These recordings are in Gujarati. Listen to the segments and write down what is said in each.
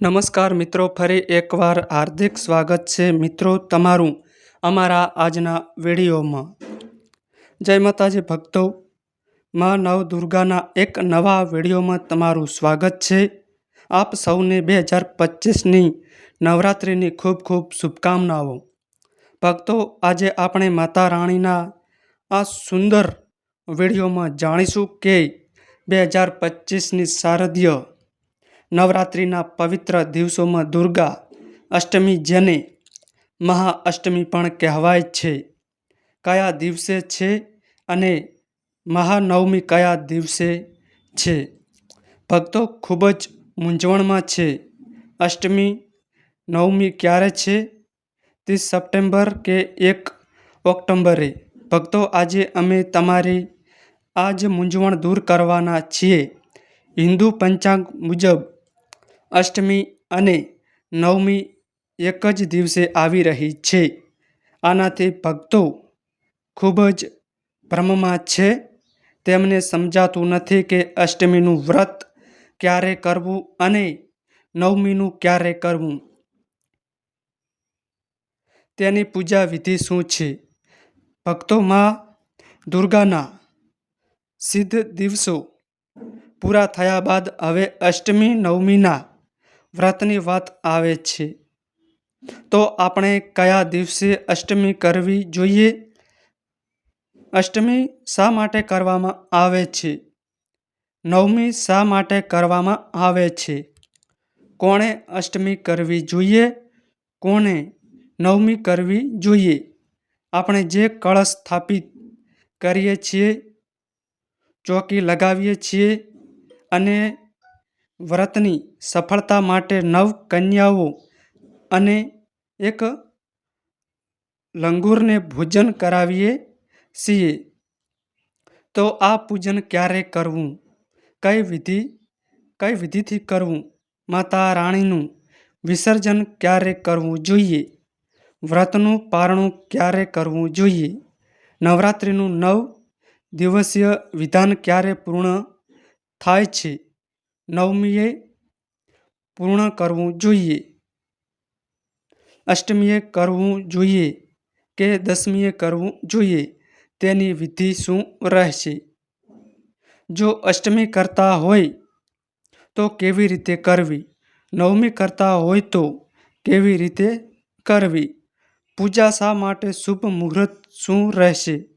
નમસ્કાર મિત્રો, ફરી એકવાર હાર્દિક સ્વાગત છે મિત્રો તમારું અમારા આજના વિડીયોમાં. જય માતાજી ભક્તો, માં નવ દુર્ગાના એક નવા વિડીયોમાં તમારું સ્વાગત છે. આપ સૌને બે હજાર પચીસની નવરાત્રિની ખૂબ ખૂબ શુભકામનાઓ. ભક્તો, આજે આપણે માતા રાણીના આ સુંદર વિડીયોમાં જાણીશું કે બે હજાર પચીસની શારદીય નવરાત્રિના પવિત્ર દિવસોમાં દુર્ગા અષ્ટમી જેને મહાઅષ્ટમી પણ કહેવાય છે. કયા દિવસે છે અને મહાનવમી કયા દિવસે છે? ભક્તો ખૂબ જ મૂંઝવણમાં છે. અષ્ટમી નવમી ક્યારે છે? ત્રીસ સપ્ટેમ્બર કે એક ઓક્ટોબરે? ભક્તો, આજે અમે તમારી આ જ મૂંઝવણ દૂર કરવાના છીએ. હિન્દુ પંચાંગ મુજબ અષ્ટમી અને નવમી એક જ દિવસે આવી રહી છે. આનાથી ભક્તો ખૂબ જ ભ્રમમાં છે. તેમને સમજાતું નથી કે અષ્ટમીનું વ્રત ક્યારે કરવું અને નવમીનું ક્યારે કરવું. તેની પૂજા વિધિ શું છે? ભક્તોમાં દુર્ગાના સિદ્ધ દિવસો પૂરા થયા બાદ હવે અષ્ટમી, નવમીના વ્રતની વાત આવે છે. તો આપણે કયા દિવસે અષ્ટમી કરવી જોઈએ? અષ્ટમી શા માટે કરવામાં આવે છે? નવમી શા માટે કરવામાં આવે છે? કોણે અષ્ટમી કરવી જોઈએ? કોણે નવમી કરવી જોઈએ? આપણે જે કળશ સ્થાપિત કરીએ છીએ, ચોકી લગાવીએ છીએ અને વ્રતની સફળતા માટે નવ કન્યાઓ અને એક લંગૂરને ભોજન કરાવીએ છીએ. તો આ પૂજન ક્યારે કરવું? કઈ વિધિ, કઈ વિધિથી કરવું? માતા રાણીનું વિસર્જન ક્યારે કરવું જોઈએ? વ્રતનું પારણું ક્યારે કરવું જોઈએ? નવરાત્રિનું નવ દિવસીય વિધાન ક્યારે પૂર્ણ થાય છે? નવમીએ પૂર્ણ કરવું જોઈએ. અષ્ટમીએ કરવું જોઈએ કે દસમીએ કરવું જોઈએ? તેની વિધિ શું રહેશે? જો અષ્ટમી કરતા હોય તો કેવી રીતે કરવી? નવમી કરતા હોય તો કેવી રીતે કરવી? પૂજા શા માટે શુભ મુહૂર્ત શું રહેશે?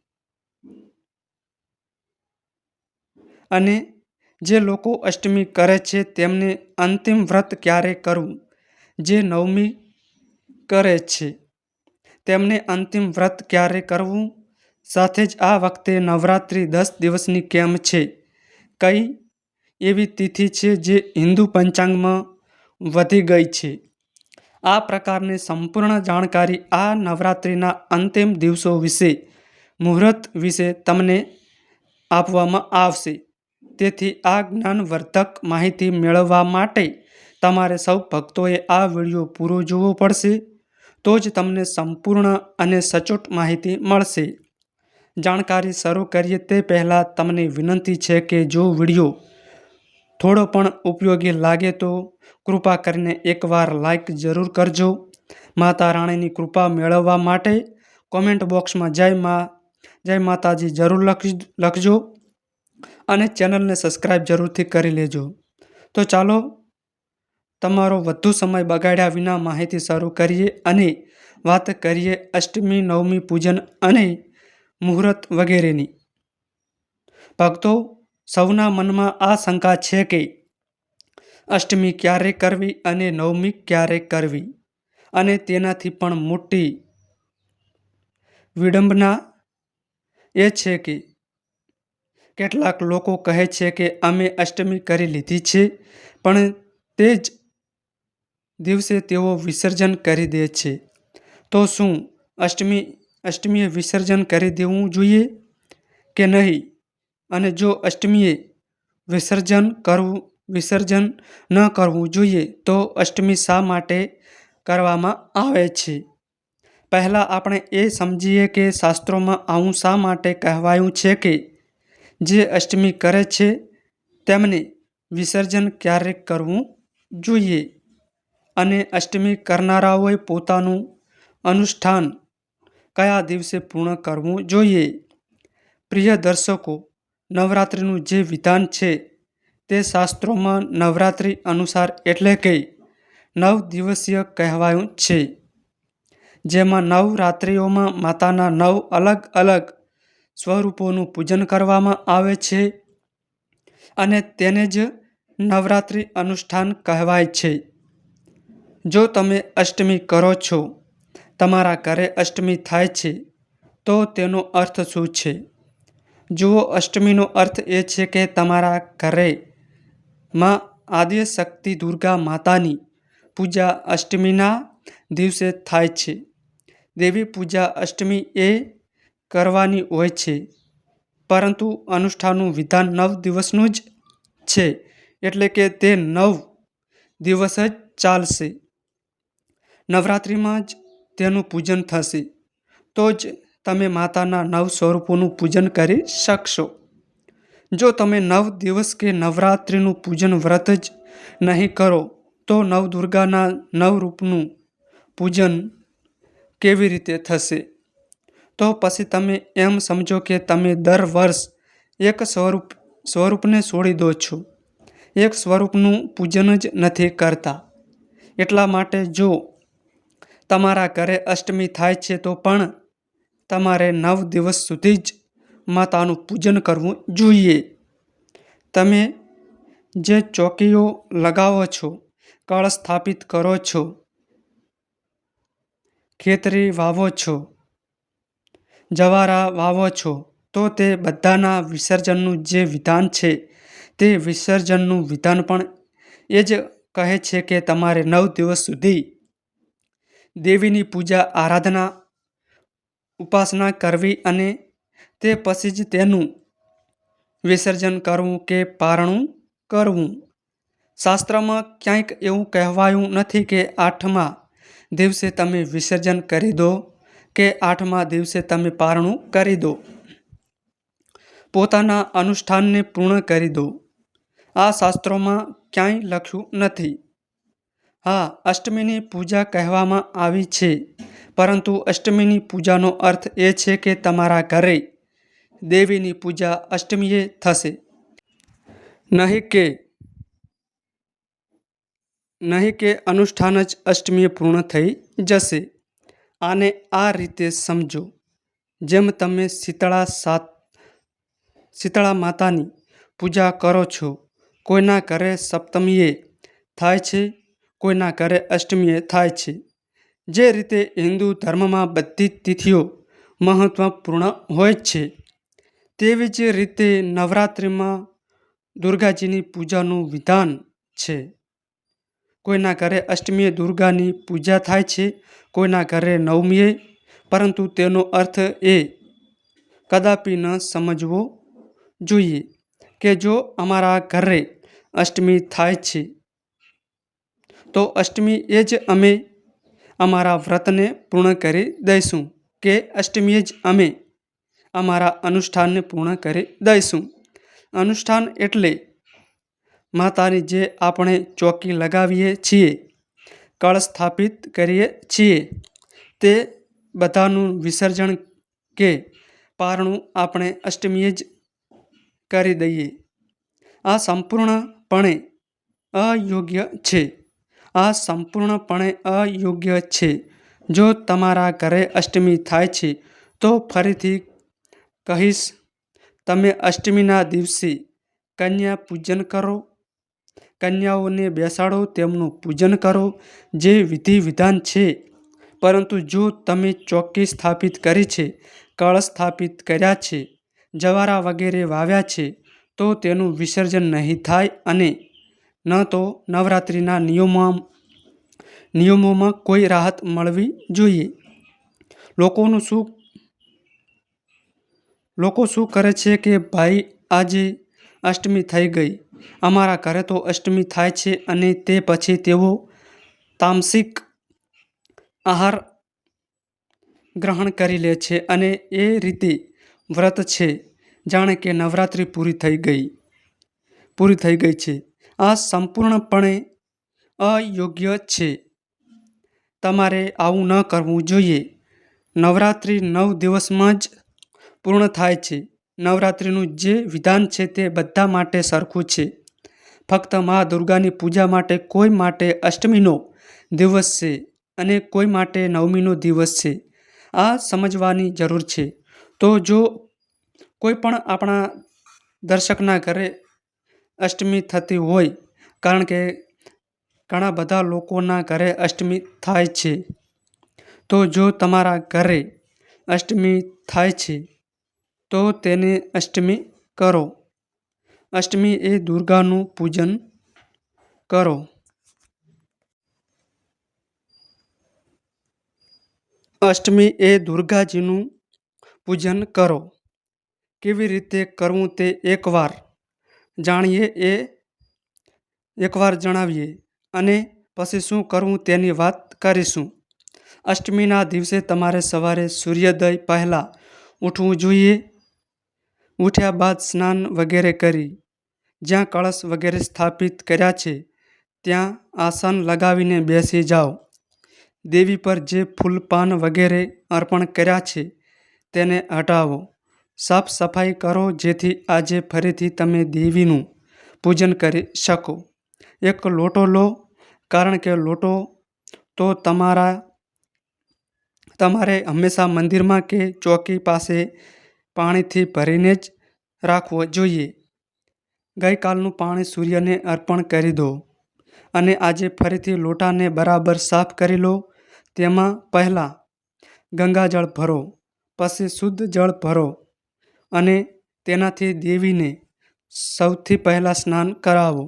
અને જે લોકો અષ્ટમી કરે છે, તેમને અંતિમ વ્રત ક્યારે કરવું? જે નવમી કરે છે, તેમને અંતિમ વ્રત ક્યારે કરવું? સાથે જ આ વખતે નવરાત્રિ દસ દિવસની કેમ છે? કઈ એવી તિથિ છે જે હિન્દુ પંચાંગમાં વધી ગઈ છે? આ પ્રકારની સંપૂર્ણ જાણકારી આ નવરાત્રિના અંતિમ દિવસો વિશે, મુહૂર્ત વિશે તમને આપવામાં આવશે. તેથી આ જ્ઞાનવર્ધક માહિતી મેળવવા માટે તમારે સૌ ભક્તોએ આ વીડિયો પૂરો જોવો પડશે. તો જ તમને સંપૂર્ણ અને સચોટ માહિતી મળશે. જાણકારી શરૂ કરીએ તે પહેલાં તમને વિનંતી છે કે જો વીડિયો થોડો પણ ઉપયોગી લાગે તો કૃપા કરીને એકવાર લાઈક જરૂર કરજો. માતા રાણીની કૃપા મેળવવા માટે કોમેન્ટ બોક્સમાં જય મા, જય માતાજી જરૂર લખજો. અને ચેનલને સબસ્ક્રાઈબ જરૂરથી કરી લેજો. તો ચાલો, તમારો વધુ સમય બગાડ્યા વિના માહિતી શરૂ કરીએ અને વાત કરીએ અષ્ટમી, નવમી પૂજન અને મુહૂર્ત વગેરેની. ભક્તો, સૌના મનમાં આ શંકા છે કે અષ્ટમી ક્યારે કરવી અને નવમી ક્યારે કરવી? અને તેનાથી પણ મોટી વિડંબના એ છે કે કેટલાક લોકો કહે છે કે અમે અષ્ટમી કરી લીધી છે, પણ તે જ દિવસે તેઓ વિસર્જન કરી દે છે. તો શું અષ્ટમી, અષ્ટમીએ વિસર્જન કરી દેવું જોઈએ કે નહીં? અને જો અષ્ટમીએ વિસર્જન કરવું, વિસર્જન ન કરવું જોઈએ, તો અષ્ટમી શા માટે કરવામાં આવે છે? પહેલાં આપણે એ સમજીએ કે શાસ્ત્રોમાં આવું શા માટે કહેવાયું છે કે જે અષ્ટમી કરે છે, તેમને વિસર્જન ક્યારે કરવું જોઈએ? અને અષ્ટમી કરનારાઓએ પોતાનું અનુષ્ઠાન કયા દિવસે પૂર્ણ કરવું જોઈએ? પ્રિય દર્શકો, નવરાત્રિનું જે વિધાન છે, તે શાસ્ત્રોમાં નવરાત્રિ અનુસાર એટલે કે નવ દિવસીય કહેવાયું છે. જેમાં નવ રાત્રિઓમાં માતાના નવ અલગ અલગ સ્વરૂપોનું પૂજન કરવામાં આવે છે અને તેને જ નવરાત્રિ અનુષ્ઠાન કહેવાય છે. જો તમે અષ્ટમી કરો છો, તમારા ઘરે અષ્ટમી થાય છે, તો તેનો અર્થ શું છે? જુઓ, અષ્ટમીનો અર્થ એ છે કે તમારા ઘરે માં આદ્યશક્તિ દુર્ગા માતાની પૂજા અષ્ટમીના દિવસે થાય છે. દેવી પૂજા અષ્ટમી એ કરવાની હોય છે. પરંતુ અનુષ્ઠાનનું વિધાન નવ દિવસનું જ છે, એટલે કે તે નવ દિવસ જ ચાલશે. નવરાત્રિમાં જ તેનું પૂજન થશે. તો જ તમે માતાના નવ સ્વરૂપોનું પૂજન કરી શકશો. જો તમે નવ દિવસ કે નવરાત્રિનું પૂજન વ્રત જ નહીં કરો, તો નવદુર્ગાના નવરૂપનું પૂજન કેવી રીતે થશે? તો પછી તમે એમ સમજો કે તમે દર વર્ષ એક સ્વરૂપ, સ્વરૂપને છોડી દો છો. એક સ્વરૂપનું પૂજન જ નથી કરતા. એટલા માટે જો તમારા ઘરે અષ્ટમી થાય છે તો પણ તમારે નવ દિવસ સુધી જ માતાનું પૂજન કરવું જોઈએ. તમે જે ચોકીઓ લગાવો છો કળશ સ્થાપિત કરો છો, ખેતરી વાવો છો જવારા વાવો છો, તો તે બધાના વિસર્જનનું જે વિધાન છે, તે વિસર્જનનું વિધાન પણ એ જ કહે છે કે તમારે નવ દિવસ સુધી દેવીની પૂજા, આરાધના, ઉપાસના કરવી અને તે પછી જ તેનું વિસર્જન કરવું કે પારણું કરવું. શાસ્ત્રમાં ક્યાંક એવું કહેવાયું નથી કે આઠમા દિવસે તમે વિસર્જન કરી દો. કે આઠમા દિવસે તમે પારણું કરી દો. પોતાના અનુષ્ઠાનને પૂર્ણ કરી દો. આ શાસ્ત્રોમાં ક્યાંય લખ્યું નથી. હા, અષ્ટમીની પૂજા કહેવામાં આવી છે, પરંતુ અષ્ટમીની પૂજાનો અર્થ એ છે કે તમારા ઘરે દેવીની પૂજા અષ્ટમીએ થશે. નહીં કે નહીં કે અનુષ્ઠાન જ અષ્ટમીએ પૂર્ણ થઈ જશે. આને આ રીતે સમજો. જેમ તમે શીતળા સાત, શીતળા માતાની પૂજા કરો છો, કોઈના ઘરે સપ્તમીએ થાય છે, કોઈના ઘરે અષ્ટમીએ થાય છે. જે રીતે હિન્દુ ધર્મમાં બધી તિથિઓ મહત્વપૂર્ણ હોય છે, તેવી જ રીતે નવરાત્રિમાં દુર્ગાજીની પૂજાનું વિધાન છે. કોઈના ઘરે અષ્ટમીએ દુર્ગાની પૂજા થાય છે, કોઈના ઘરે નવમીએ. પરંતુ તેનો અર્થ એ કદાપી ન સમજવો જોઈએ કે જો અમારા ઘરે અષ્ટમી થાય છે, તો અષ્ટમી એ જ અમે અમારા વ્રતને પૂર્ણ કરી દઈશું કે અષ્ટમીએ જ અમે અમારા અનુષ્ઠાનને પૂર્ણ કરી દઈશું. અનુષ્ઠાન એટલે માતાની જે આપણે ચોકી લગાવીએ છીએ કળશ સ્થાપિત કરીએ છીએ, તે બધાનું વિસર્જન કે પારણું આપણે અષ્ટમીએ જ કરી દઈએ. આ સંપૂર્ણપણે અયોગ્ય છે. આ સંપૂર્ણપણે અયોગ્ય છે. જો તમારા ઘરે અષ્ટમી થાય છે, તો ફરીથી કહીશ, તમે અષ્ટમીના દિવસે કન્યા પૂજન કરો કન્યાઓને બેસાડો, તેમનું પૂજન કરો, જે વિધિ વિધાન છે. પરંતુ જો તમે ચોકી સ્થાપિત કરી છે કળશ સ્થાપિત કર્યા છે, જવારા વગેરે વાવ્યા છે, તો તેનું વિસર્જન નહીં થાય અને ન તો નવરાત્રિના નિયમો નિયમોમાં કોઈ રાહત મળવી જોઈએ. લોકોનું શું, લોકો શું કરે છે કે ભાઈ, આજે અષ્ટમી થઈ ગઈ. અમારા ઘરે તો અષ્ટમી થાય છે અને તે પછી તેઓ તામસિક આહાર ગ્રહણ કરી લે છે અને એ રીતે વ્રત છે. જાણે કે નવરાત્રિ પૂરી થઈ ગઈ, પૂરી થઈ ગઈ છે. આ સંપૂર્ણપણે અયોગ્ય છે. તમારે આવું ન કરવું જોઈએ. નવરાત્રિ નવ દિવસમાં જ પૂર્ણ થાય છે. નવરાત્રિનું જે વિધાન છે તે બધા માટે સરખું છે. ફક્ત મા દુર્ગાની પૂજા માટે કોઈ માટે અષ્ટમીનો દિવસ છે અને કોઈ માટે નવમીનો દિવસ છે. આ સમજવાની જરૂર છે. તો જો કોઈ પણ આપણા દર્શકના ઘરે અષ્ટમી થતી હોય, કારણ કે ઘણા બધા લોકોના ઘરે અષ્ટમી થાય છે, તો જો તમારા ઘરે અષ્ટમી થાય છે તો તેને અષ્ટમી કરો. અષ્ટમી એ દુર્ગાનું પૂજન કરો. અષ્ટમી એ દુર્ગાજીનું પૂજન કરો. કેવી રીતે કરવું તે એકવાર જાણીએ એ એકવાર જણાવીએ અને પછી શું કરવું તેની વાત કરીશું. અષ્ટમીના દિવસે તમારે સવારે સૂર્યોદય પહેલાં ઉઠવું જોઈએ. ઉઠ્યા બાદ સ્નાન વગેરે કરી. જ્યાં કળશ વગેરે સ્થાપિત કર્યા છે, ત્યાં આસન લગાવીને બેસી જાઓ. દેવી પર જે ફૂલ પાન વગેરે અર્પણ કર્યા છે, તેને હટાવો. સાફ સફાઈ કરો, જેથી આજે ફરીથી તમે દેવીનું પૂજન કરી શકો. એક લોટો લો, કારણ કે લોટો તો તમારા, તમારે હંમેશા મંદિરમાં કે ચોકી પાસે પાણીથી ભરીને જ રાખવો જોઈએ. ગઈકાલનું પાણી સૂર્યને અર્પણ કરી દો અને આજે ફરીથી લોટાને બરાબર સાફ કરી લો. તેમાં પહેલાં ગંગાજળ ભરો, પછી શુદ્ધ જળ ભરો અને તેનાથી દેવીને સૌથી પહેલાં સ્નાન કરાવો.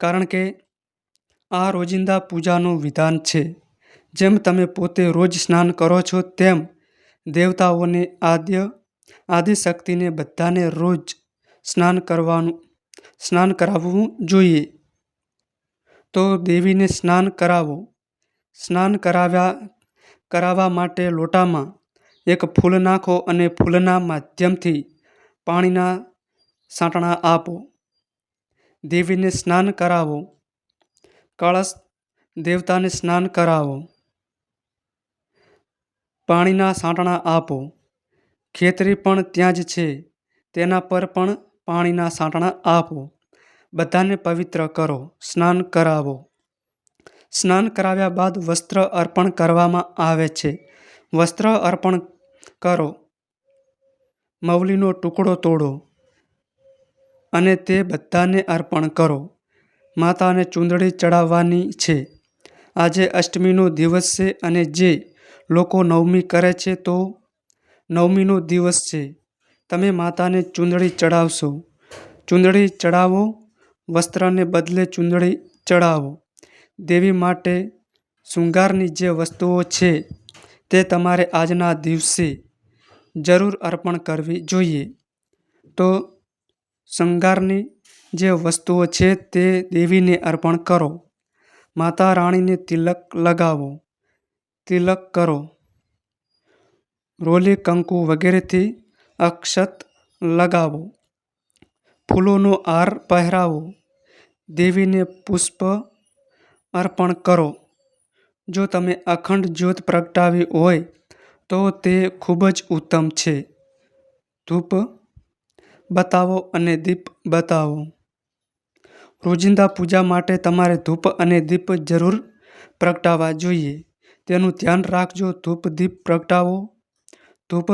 કારણ કે આ રોજિંદા પૂજાનું વિધાન છે. જેમ તમે પોતે રોજ સ્નાન કરો છો, તેમ દેવતાઓને આદ્ય આદિશક્તિને બધાને રોજ સ્નાન કરવાનું, સ્નાન કરાવવું જોઈએ. તો દેવીને સ્નાન કરાવો. સ્નાન કરાવ્યા, કરાવવા માટે લોટામાં એક ફૂલ નાખો અને ફૂલના માધ્યમથી પાણીના સાંટણા આપો. દેવીને સ્નાન કરાવો. કળશ દેવતાને સ્નાન કરાવો. પાણીના સાંટણા આપો. ખેતરી પણ ત્યાં જ છે. તેના પર પણ પાણીના સાંટણા આપો. બધાને પવિત્ર કરો. સ્નાન કરાવો. સ્નાન કરાવ્યા બાદ વસ્ત્ર અર્પણ કરવામાં આવે છે. વસ્ત્ર અર્પણ કરો. મવલીનો ટુકડો તોડો અને તે બધાને અર્પણ કરો. માતાને ચૂંદડી ચડાવવાની છે. આજે અષ્ટમીનો દિવસ છે અને જે લોકો નવમી કરે છે તો નવમીનો દિવસ છે. તમે માતાને ચૂંદડી ચડાવશો ચૂંદડી ચડાવો વસ્ત્રને બદલે ચૂંદડી ચડાવો દેવી માટે શૃંગારની જે વસ્તુઓ છે તે તમારે આજના દિવસે જરૂર અર્પણ કરવી જોઈએ. તો શૃંગારની જે વસ્તુઓ છે તે દેવીને અર્પણ કરો. માતા રાણીને તિલક લગાવો. તિલક કરો. રોલી, કંકુ વગેરેથી અક્ષત લગાવો. ફૂલોનો હાર પહેરાવો. દેવીને પુષ્પ અર્પણ કરો. જો તમે અખંડ જ્યોત પ્રગટાવી હોય, તો તે ખૂબ જ ઉત્તમ છે. ધૂપ બતાવો અને દીપ બતાવો. રોજિંદા પૂજા માટે તમારે ધૂપ અને દીપ જરૂર પ્રગટાવવા જોઈએ. તેનું ધ્યાન રાખજો. ધૂપ, દીપ પ્રગટાવો. ધૂપ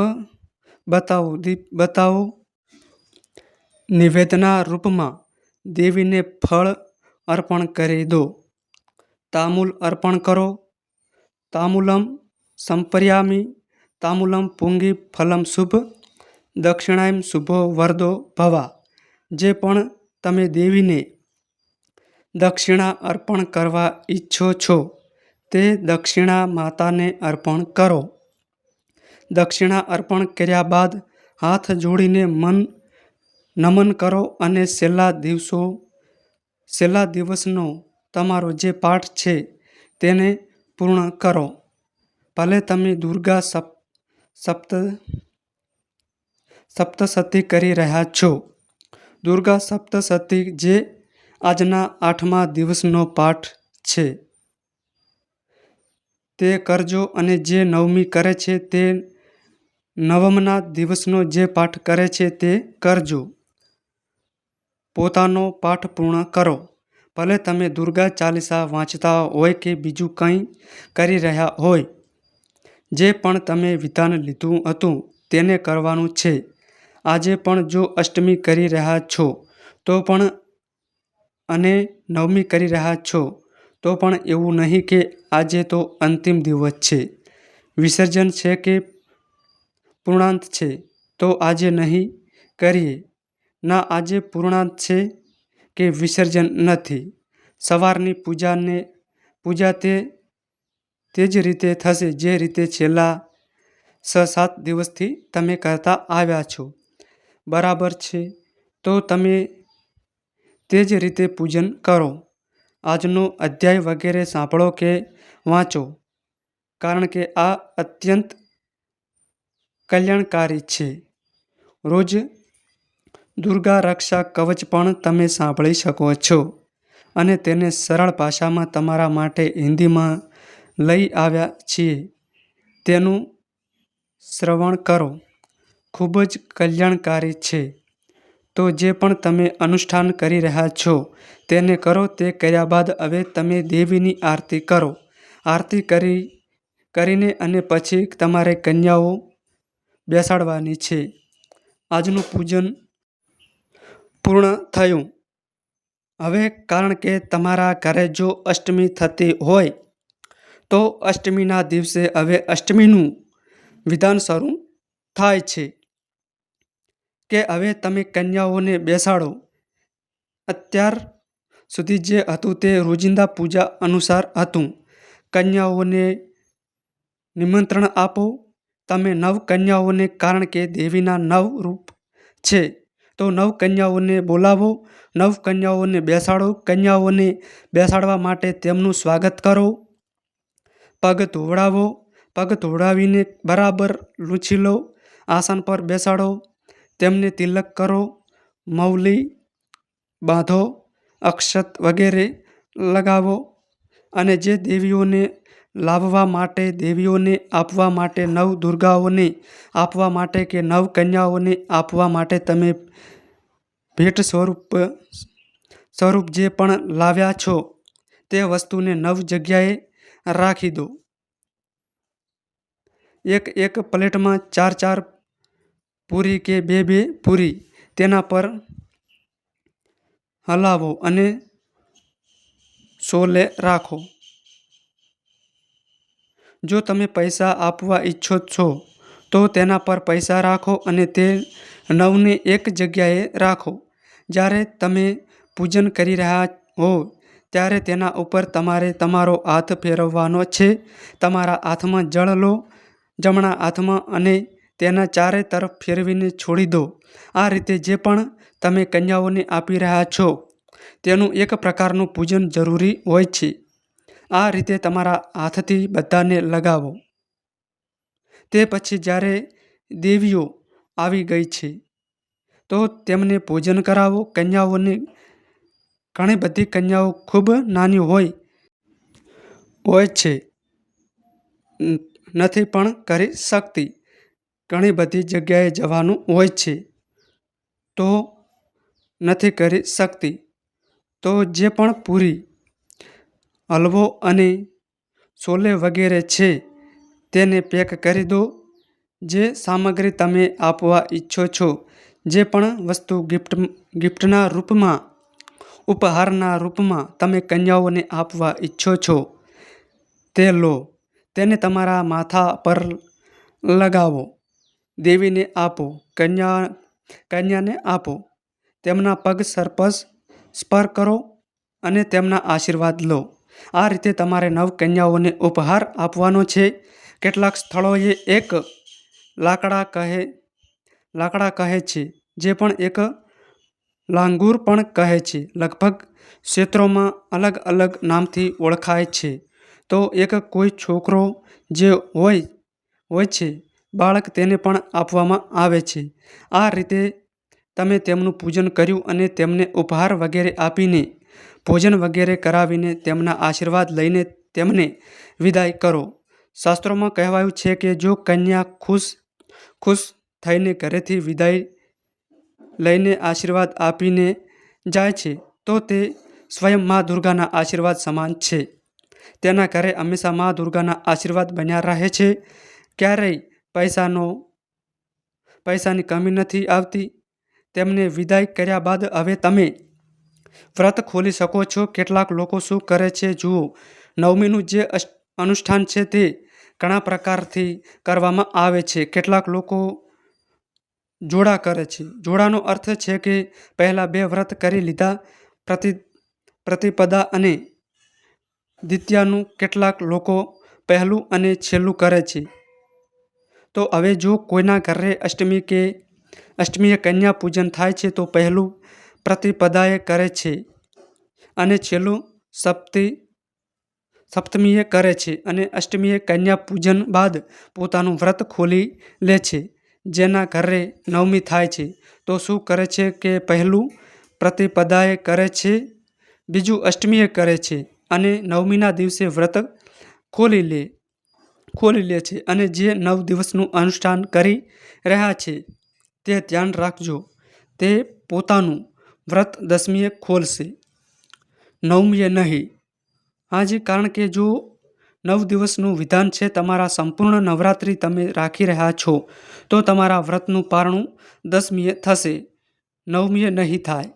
બતાવો, દીપ બતાવો. નિવેદના રૂપમાં દેવીને ફળ અર્પણ કરી દો. તામુલ અર્પણ કરો. તામુલમ સંપર્યામી, તામુલમ પુંગી ફલમ શુભ, દક્ષિણાયમ શુભો વરદો ભવા. જે પણ તમે દેવીને દક્ષિણા અર્પણ કરવા ઈચ્છો છો, તે દક્ષિણા માતાને અર્પણ કરો. દક્ષિણા અર્પણ કર્યા બાદ હાથ જોડીને મન નમન કરો અને છેલ્લા દિવસો, છેલ્લા દિવસનો તમારો જે પાઠ છે તેને પૂર્ણ કરો. ભલે તમે દુર્ગા સપ સપ્ત, સપ્તસતી કરી રહ્યા છો. દુર્ગા સપ્તસતી જે આજના આઠમા દિવસનો પાઠ છે. તે કરજો અને જે નવમી કરે છે તે નવમના દિવસનો જે પાઠ કરે છે તે કરજો. પોતાનો પાઠ પૂર્ણ કરો. ભલે તમે દુર્ગા ચાલીસા વાંચતા હોય કે બીજું કંઈ કરી રહ્યા હોય, જે પણ તમે વિધાન લીધું હતું તેને કરવાનું છે. આજે પણ જો અષ્ટમી કરી રહ્યા છો, તો પણ અને નવમી કરી રહ્યા છો, તો પણ એવું નહીં કે આજે તો અંતિમ દિવસ છે. વિસર્જન છે કે પૂર્ણાંત છે, તો આજે નહીં કરીએ. ના, આજે પૂર્ણાંત છે કે વિસર્જન નથી. સવારની પૂજાને, પૂજા તે તે જ રીતે થશે જે રીતે છેલ્લા છ સાત દિવસથી તમે કરતા આવ્યા છો. બરાબર છે, તો તમે તે જ રીતે પૂજન કરો. આજનો અધ્યાય વગેરે સાંભળો કે વાંચો, કારણ કે આ અત્યંત કલ્યાણકારી છે. રોજ દુર્ગા રક્ષા કવચ પણ તમે સાંભળી શકો છો અને તેને સરળ ભાષામાં તમારા માટે હિન્દીમાં લઈ આવ્યા છીએ. તેનું શ્રવણ કરો. ખૂબ જ કલ્યાણકારી છે. તો જે પણ તમે અનુષ્ઠાન કરી રહ્યા છો તેને કરો તે કર્યા બાદ હવે તમે દેવીની આરતી કરો. આરતી કરી, કરીને અને પછી તમારે કન્યાઓ બેસાડવાની છે. આજનું પૂજન પૂર્ણ થયું. હવે કારણ કે તમારા ઘરે જો અષ્ટમી થતી હોય, તો અષ્ટમીના દિવસે હવે અષ્ટમીનું વિધાન શરૂ થાય છે કે હવે તમે કન્યાઓને બેસાડો. અત્યાર સુધી જે હતું તે રોજિંદા પૂજા અનુસાર હતું. કન્યાઓને નિમંત્રણ આપો તમે નવ કન્યાઓને કારણ કે દેવીના નવ રૂપ છે, તો નવ કન્યાઓને બોલાવો નવ કન્યાઓને બેસાડો, કન્યાઓને બેસાડવા માટે તેમનું સ્વાગત કરો. પગ ધોવડાવો, પગ ધોવડાવીને બરાબર લૂછી લો, આસન પર બેસાડો, તેમને તિલક કરો, મૌલી બાંધો, અક્ષત વગેરે લગાવો અને જે દેવીઓને લાવવા માટે, દેવીઓને આપવા માટે, નવ દુર્ગાઓને આપવા માટે કે નવ કન્યાઓને આપવા માટે તમે ભેટ સ્વરૂપ સ્વરૂપ જે પણ લાવ્યા છો, તે વસ્તુને નવ જગ્યાએ રાખી દો. એક એક પ્લેટમાં ચાર ચાર પૂરી કે બે બે પૂરી તેના પર હલાવો અને સોલે રાખો. જો તમે પૈસા આપવા ઈચ્છો છો, તો તેના પર પૈસા રાખો અને તે નવને એક જગ્યાએ રાખો. જ્યારે તમે પૂજન કરી રહ્યા હો, ત્યારે તેના ઉપર તમારે તમારો હાથ ફેરવવાનો છે. તમારા હાથમાં જળ લો, જમણા હાથમાં અને તેના ચારે તરફ ફેરવીને છોડી દો. આ રીતે જે પણ તમે કન્યાઓને આપી રહ્યા છો, તેનું એક પ્રકારનું પૂજન જરૂરી હોય છે. આ રીતે તમારા હાથથી બધાને લગાવો. તે પછી જ્યારે દેવીઓ આવી ગઈ છે, તો તેમને ભોજન કરાવો. કન્યાઓને, ઘણી બધી કન્યાઓ ખૂબ નાની હોય હોય છે, નથી પણ કરી શકતી. ઘણી બધી જગ્યાએ જવાનું હોય છે, તો નથી કરી શકતી. તો જે પણ પૂરી હલવો અને છોલે વગેરે છે, તેને પેક કરી દો. જે સામગ્રી તમે આપવા ઈચ્છો છો, જે પણ વસ્તુ ગિફ્ટ, ગિફ્ટના રૂપમાં, ઉપહારના રૂપમાં તમે કન્યાઓને આપવા ઈચ્છો છો, તે લો. તેને તમારા માથા પર લગાવો. દેવીને આપો, કન્યા, કન્યાને આપો. તેમના પગ સરપસ, સ્પર કરો અને તેમના આશીર્વાદ લો. આ રીતે તમારે નવ કન્યાઓને ઉપહાર આપવાનો છે. કેટલાક સ્થળોએ એક લાકડા કહે લાકડા કહે છે, જે પણ એક લાંગુર પણ કહે છે. લગભગ ક્ષેત્રોમાં અલગ અલગ નામથી ઓળખાય છે. તો એક કોઈ છોકરો જે હોય હોય છે, બાળક તેને પણ આપવામાં આવે છે. આ રીતે તમે તેમનું પૂજન કર્યું અને તેમને ઉપહાર વગેરે આપીને ભોજન વગેરે કરાવીને તેમના આશીર્વાદ લઈને તેમને વિદાય કરો. શાસ્ત્રોમાં કહેવાયું છે કે જો કન્યા ખુશ ખુશ થઈને ઘરેથી વિદાય લઈને આશીર્વાદ આપીને જાય છે, તો તે સ્વયં મા દુર્ગાના આશીર્વાદ સમાન છે. તેના ઘરે હંમેશા મા દુર્ગાના આશીર્વાદ બન્યા રહે છે. ક્યારેય પૈસાનો, પૈસાની કમી નથી આવતી. તેમને વિદાય કર્યા બાદ હવે તમે વ્રત ખોલી શકો છો. કેટલાક લોકો શું કરે છે? જુઓ, નવમીનું જે અનુષ્ઠાન છે તે ઘણા પ્રકારથી કરવામાં આવે છે. કેટલાક લોકો જોડા કરે છે. જોડાનો અર્થ છે કે પહેલાં બે વ્રત કરી લીધા. પ્રતિ, પ્રતિપદા અને દ્વિતીયાનું કેટલાક લોકો પહેલું અને છેલ્લું કરે છે. તો હવે જો કોઈના ઘરે અષ્ટમી કે અષ્ટમીએ કન્યા પૂજન થાય છે, તો પહેલું પ્રતિપદાએ કરે છે અને છેલ્લું સપ્તી, સપ્તમીએ કરે છે અને અષ્ટમીએ કન્યા પૂજન બાદ પોતાનું વ્રત ખોલી લે છે, જેના ઘરે નવમી થાય છે. તો શું કરે છે કે પહેલું પ્રતિપદાએ કરે છે, બીજું અષ્ટમીએ કરે છે અને નવમીના દિવસે વ્રત ખોલી લે ખોલી લે છે અને જે નવ દિવસનું અનુષ્ઠાન કરી રહ્યા છે તે ધ્યાન રાખજો. તે પોતાનું વ્રત દસમીએ ખોલશે. નવમીએ નહીં. હાજી કારણ કે જો નવ દિવસનું વિધાન છે, તમારા સંપૂર્ણ નવરાત્રિ તમે રાખી રહ્યા છો, તો તમારા વ્રતનું પારણું દસમીએ થશે. નવમીએ નહીં થાય.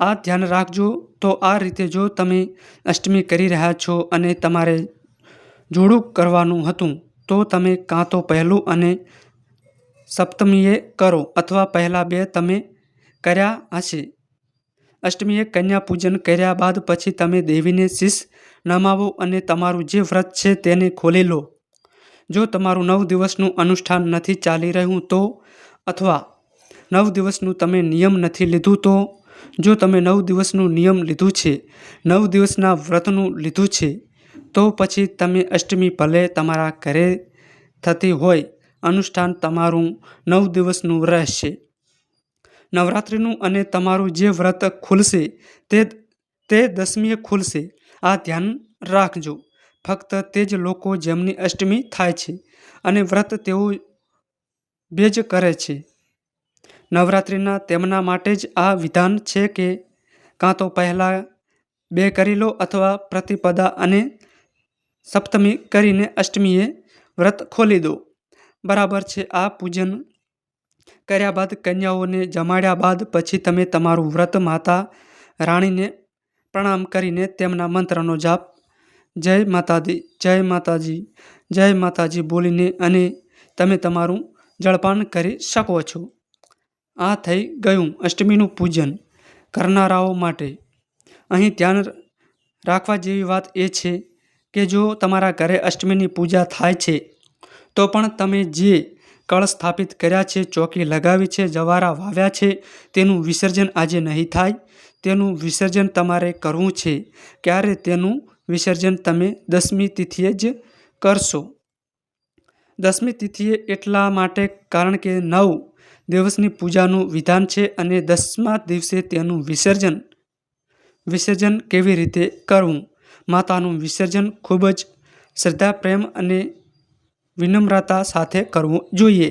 આ ધ્યાન રાખજો, તો આ રીતે જો તમે અષ્ટમી કરી રહ્યા છો અને તમારે જોડું કરવાનું હતું, તો તમે કાં તો પહેલું અને સપ્તમીએ કરો, અથવા પહેલાં બે તમે કર્યા હશે. અષ્ટમીએ કન્યા પૂજન કર્યા બાદ પછી તમે દેવીને શીશ નમાવો અને તમારું જે વ્રત છે તેને ખોલી લો. જો તમારું નવ દિવસનું અનુષ્ઠાન નથી ચાલી રહ્યું તો અથવા નવ દિવસનું તમે નિયમ નથી લીધું તો, જો તમે નવ દિવસનું નિયમ લીધું છે, નવ દિવસના વ્રતનું લીધું છે, તો પછી તમે અષ્ટમી ભલે તમારા ઘરે થતી હોય, અનુષ્ઠાન તમારું નવ દિવસનું રહેશે. નવરાત્રિનું અને તમારું જે વ્રત ખુલશે તે તે દસમીએ ખુલશે. આ ધ્યાન રાખજો. ફક્ત તે જ લોકો જેમની અષ્ટમી થાય છે અને વ્રત તેઓ બે જ કરે છે. નવરાત્રિના તેમના માટે જ આ વિધાન છે કે કાં તો પહેલાં બે કરી લો અથવા પ્રતિપદા અને સપ્તમી કરીને અષ્ટમીએ વ્રત ખોલી દો. બરાબર છે, આ પૂજન કર્યા બાદ કન્યાઓને જમાડ્યા બાદ પછી તમે તમારું વ્રત માતા રાણીને પ્રણામ કરીને તેમના મંત્રનો જાપ. જય માતાજી જય માતાજી જય માતાજી બોલીને અને તમે તમારું જળપાન કરી શકો છો. આ થઈ ગયું અષ્ટમીનું પૂજન કરનારાઓ માટે. અહીં ધ્યાન રાખવા જેવી વાત એ છે કે જો તમારા ઘરે અષ્ટમીની પૂજા થાય છે, તો પણ તમે જે કળ સ્થાપિત કર્યા છે ચોકી લગાવી છે, જવારા વાવ્યા છે. તેનું વિસર્જન આજે નહીં થાય. તેનું વિસર્જન તમારે કરવું છે. ક્યારે તેનું વિસર્જન તમે દસમી તિથિએ જ કરશો? દસમી તિથિએ એટલા માટે કારણ કે નવ દિવસની પૂજાનું વિધાન છે અને દસમા દિવસે તેનું વિસર્જન. વિસર્જન કેવી રીતે કરવું? માતાનું વિસર્જન ખૂબ જ શ્રદ્ધા પ્રેમ અને વિનમ્રતા સાથે કરવું જોઈએ.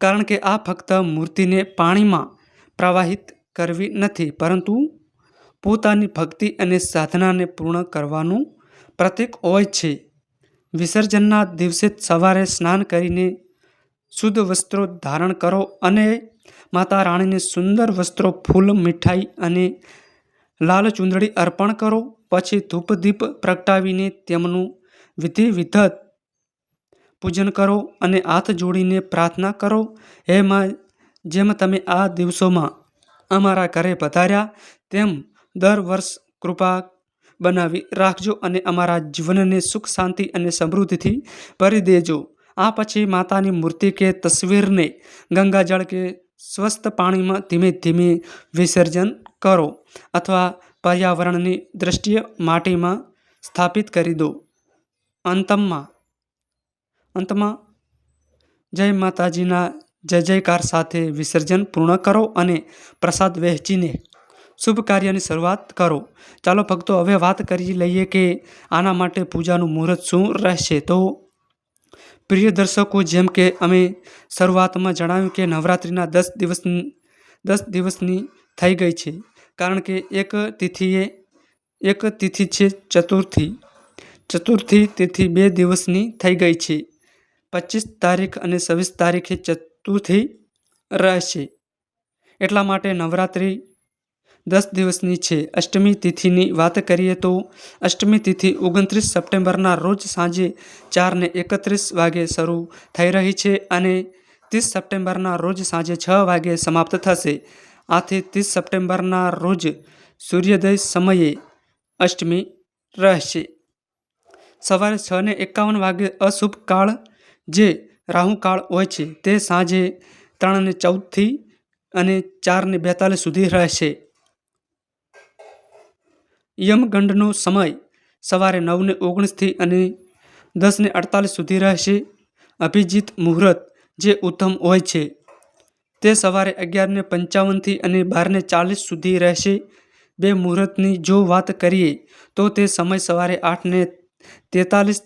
કારણ કે આ ફક્ત મૂર્તિને પાણીમાં પ્રવાહિત કરવી નથી, પરંતુ પોતાની ભક્તિ અને સાધનાને પૂર્ણ કરવાનું પ્રતીક હોય છે. વિસર્જનના દિવસે સવારે સ્નાન કરીને શુદ્ધ વસ્ત્રો ધારણ કરો અને માતા રાણીને સુંદર વસ્ત્રો, ફૂલ, મીઠાઈ અને લાલ ચૂંદડી અર્પણ કરો. પછી ધૂપ દીપ પ્રગટાવીને તેમનું વિધિ વિધત પૂજન કરો અને હાથ જોડીને પ્રાર્થના કરો. હે માં, જેમ તમે આ દિવસોમાં અમારા ઘરે પધાર્યા, તેમ દર વર્ષ કૃપા બનાવી રાખજો અને અમારા જીવનને સુખ, શાંતિ અને સમૃદ્ધિથી ભરી દેજો. આ પછી માતાની મૂર્તિ કે તસવીરને ગંગાજળ કે સ્વસ્થ પાણીમાં ધીમે ધીમે વિસર્જન કરો અથવા પર્યાવરણની દ્રષ્ટિએ માટીમાં સ્થાપિત કરી દો. અંતમાં અંતમાં જય માતાજીના જય જયકાર સાથે વિસર્જન પૂર્ણ કરો અને પ્રસાદ વહેંચીને શુભ કાર્યની શરૂઆત કરો. ચાલો ભક્તો, હવે વાત કરી લઈએ કે આના માટે પૂજાનું મુહૂર્ત શું રહેશે? તો પ્રિય દર્શકો, જેમ કે અમે શરૂઆતમાં જણાવ્યું કે નવરાત્રિના દસ દિવસ, દસ દિવસની થઈ ગઈ છે. કારણ કે એક તિથિએ, એક તિથિ છે ચતુર્થી. ચતુર્થી તિથિ બે દિવસની થઈ ગઈ છે. પચીસ તારીખ અને છવ્વીસ તારીખે ચતુર્થી રહેશે. એટલા માટે નવરાત્રિ દસ દિવસની છે. અષ્ટમી તિથિની વાત કરીએ તો અષ્ટમી તિથિ ઓગણત્રીસ સપ્ટેમ્બરના રોજ સાંજે ચારને એકત્રીસ વાગે શરૂ થઈ રહી છે અને ત્રીસ સપ્ટેમ્બરના રોજ સાંજે છ વાગે સમાપ્ત થશે. આથી ત્રીસ સપ્ટેમ્બરના રોજ સૂર્યોદય સમયે અષ્ટમી રહેશે. સવારે છ ને એકાવન વાગે અશુભ કાળ જે રાહુકાળ હોય છે, તે સાંજે ત્રણને ચૌદથી અને ચારને બેતાલીસ સુધી રહેશે. યમગંડનો સમય સવારે નવને ઓગણીસથી અને દસને અડતાલીસ સુધી રહેશે. અભિજીત મુહૂર્ત જે ઉત્તમ હોય છે, તે સવારે અગિયારને પંચાવનથી અને બારને ચાલીસ સુધી રહેશે. બે મુહૂર્તની જો વાત કરીએ, તો તે સમય સવારે આઠને તેતાલીસ,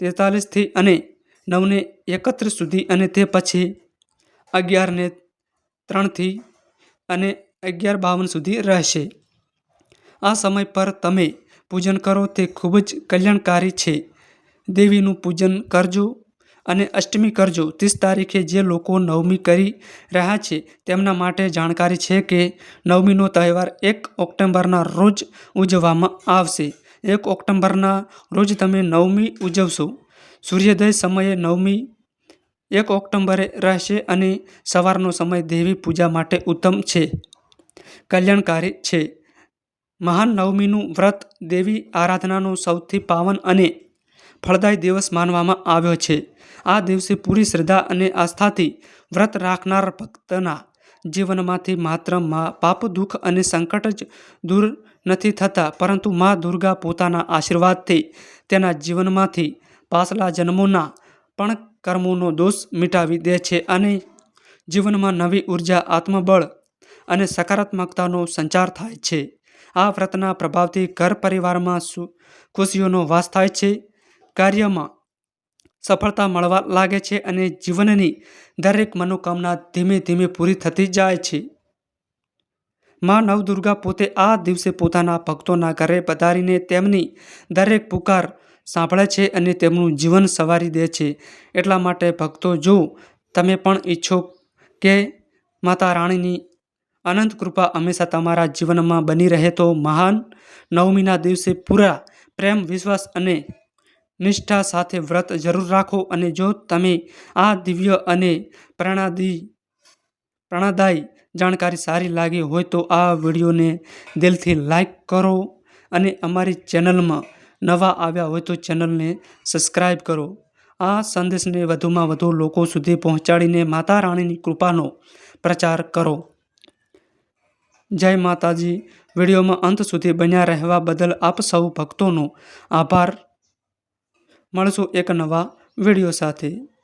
તેતાલીસથી અને નવને એકત્રીસ સુધી અને તે પછી અગિયારને ત્રણથી અને અગિયાર બાવન સુધી રહેશે. આ સમય પર તમે પૂજન કરો તે ખૂબ જ કલ્યાણકારી છે. દેવીનું પૂજન કરજો અને અષ્ટમી કરજો. ત્રીસ તારીખે જે લોકો નવમી કરી રહ્યા છે તેમના માટે જાણકારી છે કે નવમીનો તહેવાર એક ઓક્ટોબરના રોજ ઉજવવામાં આવશે. એક ઓક્ટોબરના રોજ તમે નવમી ઉજવશો. સૂર્યોદય સમયે નવમી એક ઓક્ટોબરે રહેશે અને સવારનો સમય દેવી પૂજા માટે ઉત્તમ છે. કલ્યાણકારી છે. મહાન નવમીનું વ્રત દેવી આરાધનાનો સૌથી પાવન અને ફળદાયી દિવસ માનવામાં આવ્યો છે. આ દિવસે પૂરી શ્રદ્ધા અને આસ્થાથી વ્રત રાખનાર ભક્તના જીવનમાંથી માત્ર મા પાપ, દુઃખ અને સંકટ જ દૂર નથી થતા, પરંતુ મા દુર્ગા પોતાના આશીર્વાદથી તેના જીવનમાંથી પાછલા જન્મોના પણ કર્મોનો દોષ મિટાવી દે છે અને જીવનમાં નવી ઊર્જા, આત્મબળ અને સકારાત્મકતાનો સંચાર થાય છે. આ વ્રતના પ્રભાવથી ઘર પરિવારમાં ખુશીઓનો વાસ થાય છે, કાર્યમાં સફળતા મળવા લાગે છે અને જીવનની દરેક મનોકામના ધીમે ધીમે પૂરી થતી જાય છે. માં નવદુર્ગા પોતે આ દિવસે પોતાના ભક્તોના ઘરે પધારીને તેમની દરેક પુકાર સાંભળે છે અને તેમનું જીવન સવારી દે છે. એટલા માટે ભક્તો, જો તમે પણ ઈચ્છો કે માતા રાણીની અનંત કૃપા હંમેશા તમારા જીવનમાં બની રહે, તો મહાન નવમીના દિવસે પૂરા પ્રેમ, વિશ્વાસ અને નિષ્ઠા સાથે વ્રત જરૂર રાખો અને જો તમે આ દિવ્ય અને પ્રણાદી, પ્રણાદાયી જાણકારી સારી લાગી હોય, તો આ વિડીયોને દિલથી લાઈક કરો અને અમારી ચેનલમાં નવા આવ્યા હોય તો ચેનલને સબસ્ક્રાઈબ કરો. આ સંદેશને વધુમાં વધુ લોકો સુધી પહોંચાડીને માતા રાણીની કૃપાનો પ્રચાર કરો. જય માતાજી. વિડીયોમાં અંત સુધી બન્યા રહેવા બદલ આપ સૌ ભક્તોનો આભાર. મળશું એક નવા વીડિયો સાથે.